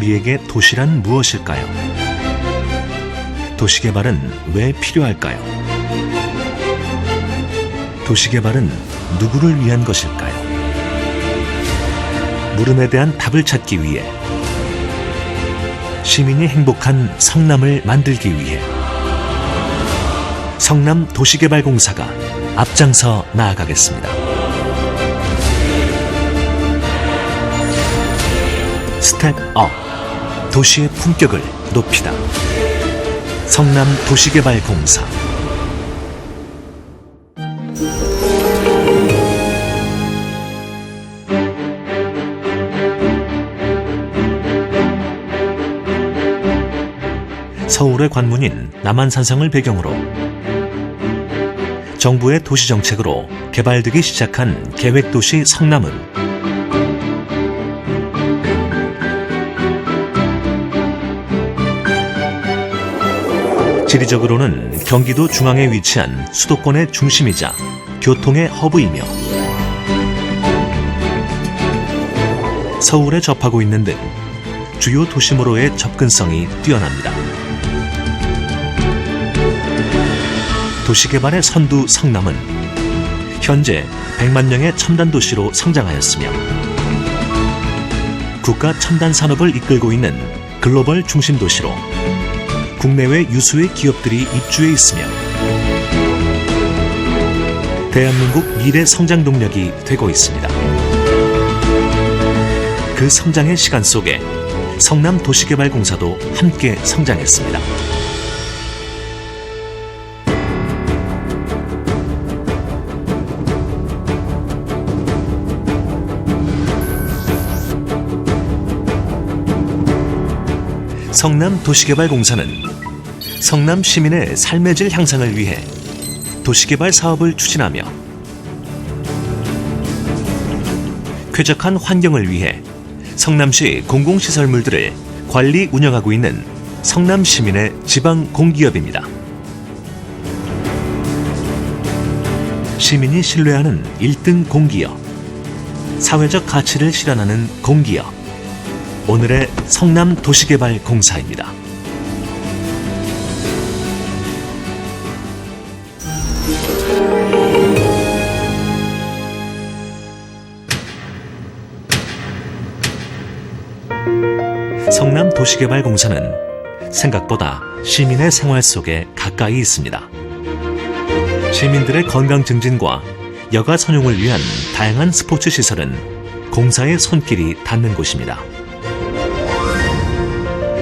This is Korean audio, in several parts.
우리에게 도시란 무엇일까요? 도시개발은 왜 필요할까요? 도시개발은 누구를 위한 것일까요? 물음에 대한 답을 찾기 위해 시민이 행복한 성남을 만들기 위해 성남 도시개발공사가 앞장서 나아가겠습니다. 스텝 업 도시의 품격을 높이다. 성남 도시개발공사 서울의 관문인 남한산성을 배경으로 정부의 도시정책으로 개발되기 시작한 계획도시 성남은 지리적으로는 경기도 중앙에 위치한 수도권의 중심이자 교통의 허브이며 서울에 접하고 있는 등 주요 도심으로의 접근성이 뛰어납니다. 도시개발의 선두 성남은 현재 100만 명의 첨단 도시로 성장하였으며 국가 첨단 산업을 이끌고 있는 글로벌 중심 도시로 국내외 유수의 기업들이 입주해 있으며 대한민국 미래 성장 동력이 되고 있습니다. 그 성장의 시간 속에 성남 도시개발공사도 함께 성장했습니다. 성남 도시개발공사는 성남 시민의 삶의 질 향상을 위해 도시개발 사업을 추진하며 쾌적한 환경을 위해 성남시 공공시설물들을 관리 운영하고 있는 성남 시민의 지방 공기업입니다. 시민이 신뢰하는 1등 공기업, 사회적 가치를 실현하는 공기업. 오늘의 성남 도시개발 공사입니다. 성남 도시개발 공사는 생각보다 시민의 생활 속에 가까이 있습니다. 시민들의 건강 증진과 여가 선용을 위한 다양한 스포츠 시설은 공사의 손길이 닿는 곳입니다.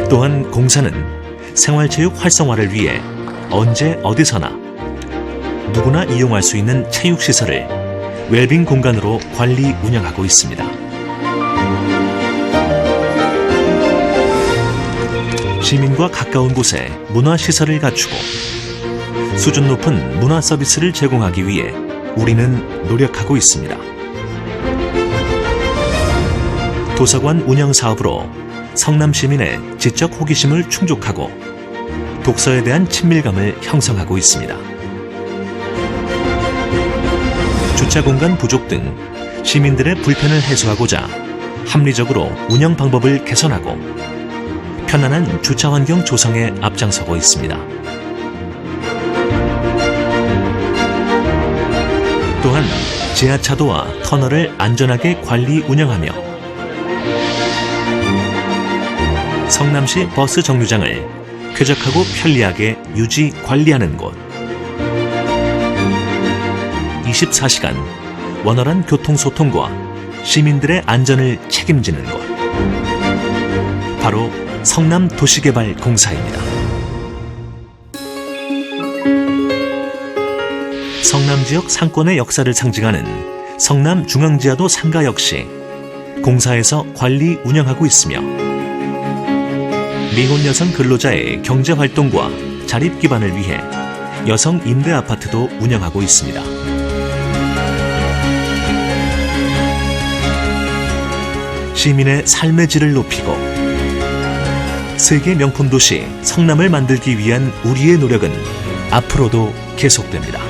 또한 공사는 생활체육 활성화를 위해 언제 어디서나 누구나 이용할 수 있는 체육시설을 웰빙 공간으로 관리 운영하고 있습니다. 시민과 가까운 곳에 문화시설을 갖추고 수준 높은 문화 서비스를 제공하기 위해 우리는 노력하고 있습니다. 도서관 운영 사업으로 성남 시민의 지적 호기심을 충족하고 독서에 대한 친밀감을 형성하고 있습니다. 주차 공간 부족 등 시민들의 불편을 해소하고자 합리적으로 운영 방법을 개선하고 편안한 주차 환경 조성에 앞장서고 있습니다. 또한 지하차도와 터널을 안전하게 관리 운영하며 성남시 버스 정류장을 쾌적하고 편리하게 유지 관리하는 곳. 24시간 원활한 교통소통과 시민들의 안전을 책임지는 곳. 바로 성남 도시개발 공사입니다. 성남 지역 상권의 역사를 상징하는 성남 중앙지하도 상가 역시 공사에서 관리 운영하고 있으며 미혼 여성 근로자의 경제 활동과 자립 기반을 위해 여성 임대 아파트도 운영하고 있습니다. 시민의 삶의 질을 높이고 세계 명품 도시 성남을 만들기 위한 우리의 노력은 앞으로도 계속됩니다.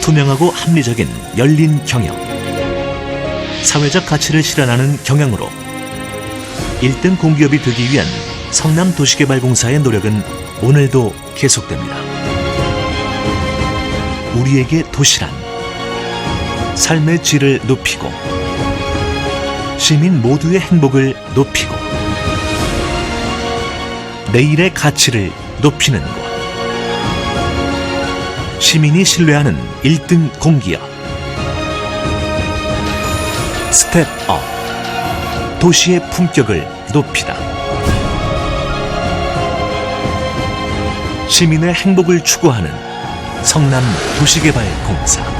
투명하고 합리적인 열린 경영. 사회적 가치를 실현하는 경향으로 1등 공기업이 되기 위한 성남 도시개발공사의 노력은 오늘도 계속됩니다. 우리에게 도시란 삶의 질을 높이고 시민 모두의 행복을 높이고 내일의 가치를 높이는 곳 시민이 신뢰하는 1등 공기업 스텝업. 도시의 품격을 높이다. 시민의 행복을 추구하는 성남 도시개발공사